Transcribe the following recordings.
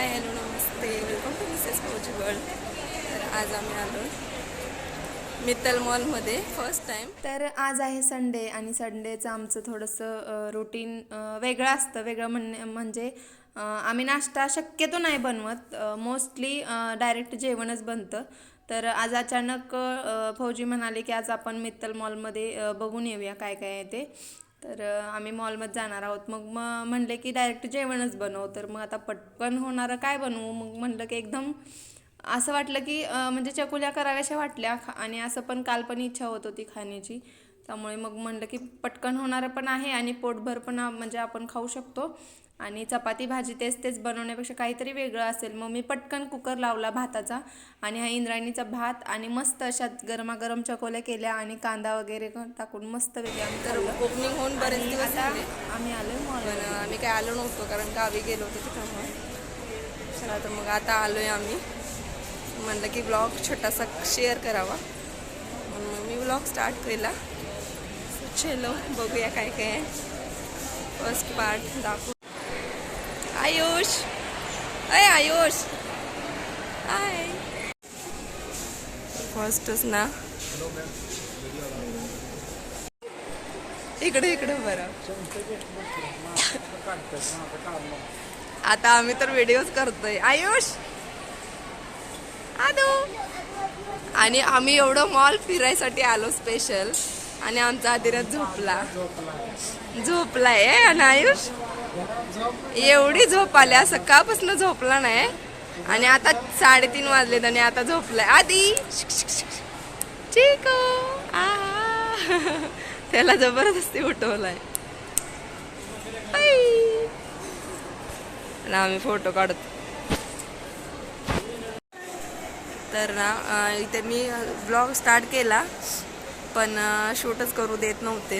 High hello Namaste. Welcome to Mrs Fauji world तर आज आम्ही आलो मित्तल मॉलमध्ये फर्स्ट टाईम तर आज आहे संडे आणि संडेचं आमचं थोडंसं रुटीन वेगळं असतं. वेगळं म्हणणे म्हणजे आम्ही नाश्ता शक्यतो नाही बनवत. मोस्टली डायरेक्ट जेवणच बनतं. तर आज अचानक फौजी म्हणाले की आज आपण मित्तल मॉलमध्ये बघून येऊया काय काय आहे ते. तर आम्ही मॉलमध्ये जाणार आहोत. मग मग म्हणले की डायरेक्ट जेवणच बनव. तर मग आता पटकन होणारं काय बनवू? मग म्हणलं की एकदम असं वाटलं की म्हणजे चकुल्या कराव्याशा वाटल्या. आणि असं पण काल पण इच्छा होत होती खाण्याची. त्यामुळे मग म्हणलं की पटकन होणारं पण आहे आणि पोटभर पण म्हणजे आपण खाऊ शकतो. आणि चपाती भाजी तेच तेच बनवण्यापेक्षा काहीतरी वेगळं असेल. मग मी पटकन कुकर लावला भाताचा आणि हा इंद्रायणीचा भात आणि मस्त अशा गरमागरम चकोल्या केल्या आणि कांदा वगैरे टाकून मस्त वेगळ्या आम्ही तर. ओपनिंग होऊन बरेच दिवस आम्ही आलोय मॉल आम्ही काय आलो नव्हतो कारण गावी गेलो होतो त्याच्यामुळे चला तर मग आता आलोय आम्ही. म्हणलं की ब्लॉग छोटासा शेअर करावा. म्हणून मी ब्लॉग स्टार्ट केला. चलो बघूया काय काय आहे. फर्स्ट पार्ट दाखवू. आयुष. अय आयुष. हाय. फर्स्टच ना. इकडे इकडे बरं. आता आम्ही तर व्हिडिओज करतोय. आयुष. आदो. आणि आम्ही एवढं मॉल फिरायसाठी आलो स्पेशल आणि आमचा आदिरात झोपला. झोपलाय आहे आणि आयुष? एवढी झोप आल्या सकाळपासून झोपला नाही. आणि आता साडेतीन वाजलेत आणि आता झोपलाय. आधी ठीक त्याला जबरदस्ती उठवलाय. आई. आणि आम्ही फोटो काढतो. तर ना इथे मी ब्लॉग स्टार्ट केला. पण शूटच करू देत नव्हते.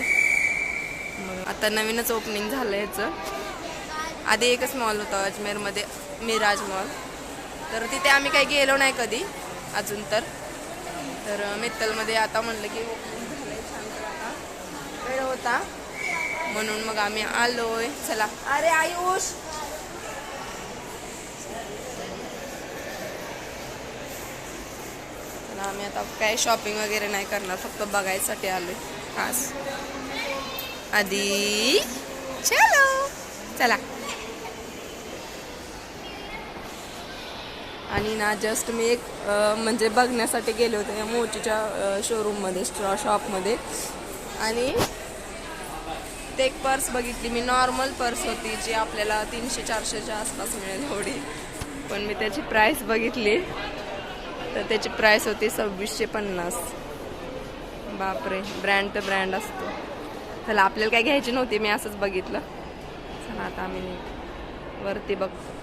मग आता नवीनच ओपनिंग झालं याचं आधी एकच मॉल होता अजमेरमध्ये मिराज मॉल तर तिथे आम्ही काही गेलो नाही कधी अजून तर. तर मित्तलमध्ये आता म्हणलं की ओपनिंग झालं छान तर वेळ होता. म्हणून मग आम्ही आलोय. चला. अरे आयुष! आम्ही आता काय शॉपिंग वगैरे नाही करणार फक्त बघायसाठी आलो खास. आधी चलो. चला. आणि ना जस्ट मी एक म्हणजे बघण्यासाठी गेले होते या मोचीच्या शोरूममध्ये स्ट्रॉ शॉपमध्ये आणि ते एक पर्स बघितली. मी नॉर्मल पर्स होती जी आपल्याला तीनशे चारशेच्या आसपास मिळेल एवढी. पण मी त्याची प्राईस बघितली. तर त्याची प्राईस होती सव्वीसशे पन्नास. बापरे ब्रँड तर ब्रँड असतो. चला आपल्याला काय घ्यायची नव्हती मी असंच बघितलं. चला आता आम्ही वरती बघतो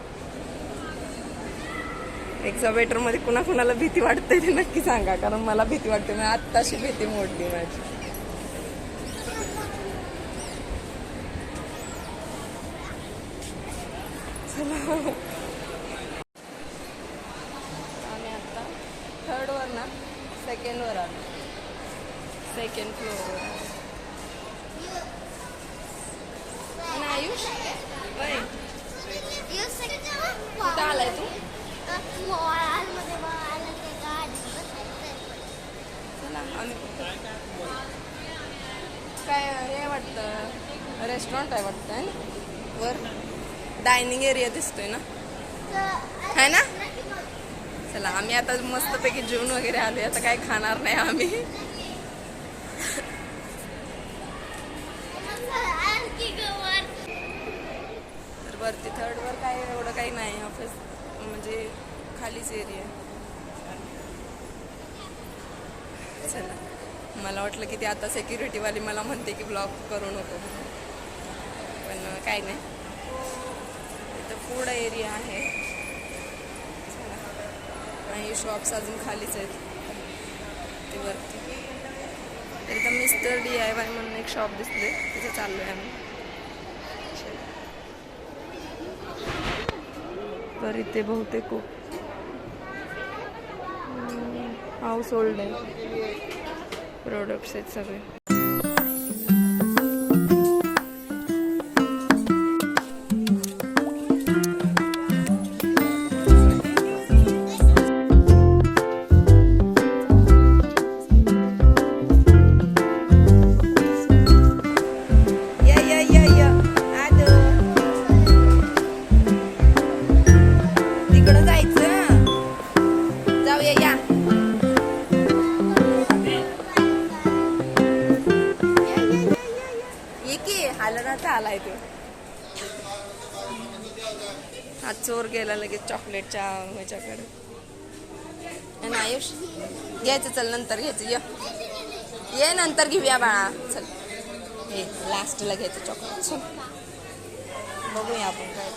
एक्झावेटरमध्ये कुणा कुणाला भीती वाटते ते नक्की सांगा कारण मला भीती वाटते मी आत्ताशी भीती मोडली माझी. चला आता थर्डवर ना सेकंडवर आलो. सेकंड फ्लोअरवर आयुष? कुठं आलाय तू? चला आम्ही काय हे वाटतं रेस्टॉरंट आहे वाटतं वर. डायनिंग एरिया दिसतोय ना? है ना? चला आम्ही आता मस्तपैकी जेवण वगैरे आले आता काय खाणार नाही आम्ही. तर वरती थर्डवर काय एवढं काही नाही ऑफिस म्हणजे खालीच एरिया चला मला वाटलं की ते आता सेक्युरिटीवाली मला म्हणते की ब्लॉक करू नको. पण काय नाही. इथं पुढं एरिया आहे. काही आणि शॉप्स अजून खालीच आहेत. ते वरती. एकदम मिस्टर डी आय वाय म्हणून एक शॉप दिसले तिथे चाललो आहे आम्ही. तर इथे बहुतेक खूप हाऊस होल्ड आहे. प्रोडक्ट्स आहेत सगळे. तिकडं जायचं. जाऊया या. हलनाचा आलाय ते. हा चोर गेला लगेच चॉकलेटच्या ह्याच्याकडे. ना आयुष घ्यायचं चल नंतर घ्यायचं ये. नंतर घेऊया बाळा. चल. हे लास्टला घ्यायचं चॉकलेट. बघूया आपण काय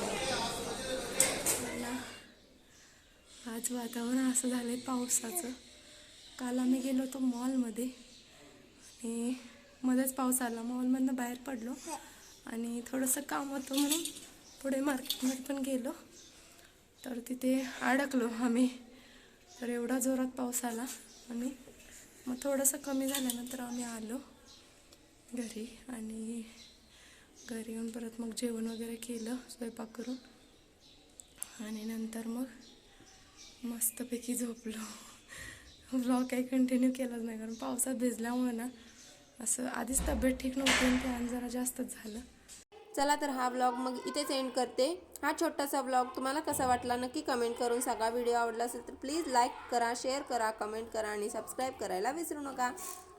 आज वातावरण असं झालं आहे पावसाचं. काल आम्ही गेलो होतो मॉलमध्ये. आणि मध्येच पाऊस आला. मॉलमधनं बाहेर पडलो. आणि थोडंसं काम होतं म्हणून पुढे मार्केटमध्ये पण गेलो. तर तिथे अडकलो आम्ही. तर एवढा जोरात पाऊस आला. आणि मग थोडंसं कमी झाल्यानंतर आम्ही आलो घरी. आणि घरी येऊन परत मग जेवण वगैरे केलं स्वयंपाक करून. आणि नंतर मग मस्तपैकी झोपलो. व्लॉग काही कंटिन्यू केलाच नाही कारण पावसात भिजल्यामुळे ना असं आधीच तब्येत ठीक नव्हती आणि त्यानं जरा जास्तच झालं. चला तर हा व्लॉग मग इथेच एंड करते. हा छोटासा व्लॉग तुम्हाला कसा वाटला नक्की कमेंट करून सांगा. व्हिडिओ आवडला असेल तर प्लीज लाईक करा शेअर करा कमेंट करा आणि सबस्क्राईब करायला विसरू नका.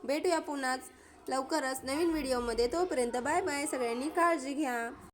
भेटूया पुन्हाच लवकरच नवीन व्हिडिओमध्ये तोपर्यंत बाय बाय सगळ्यांनी काळजी घ्या.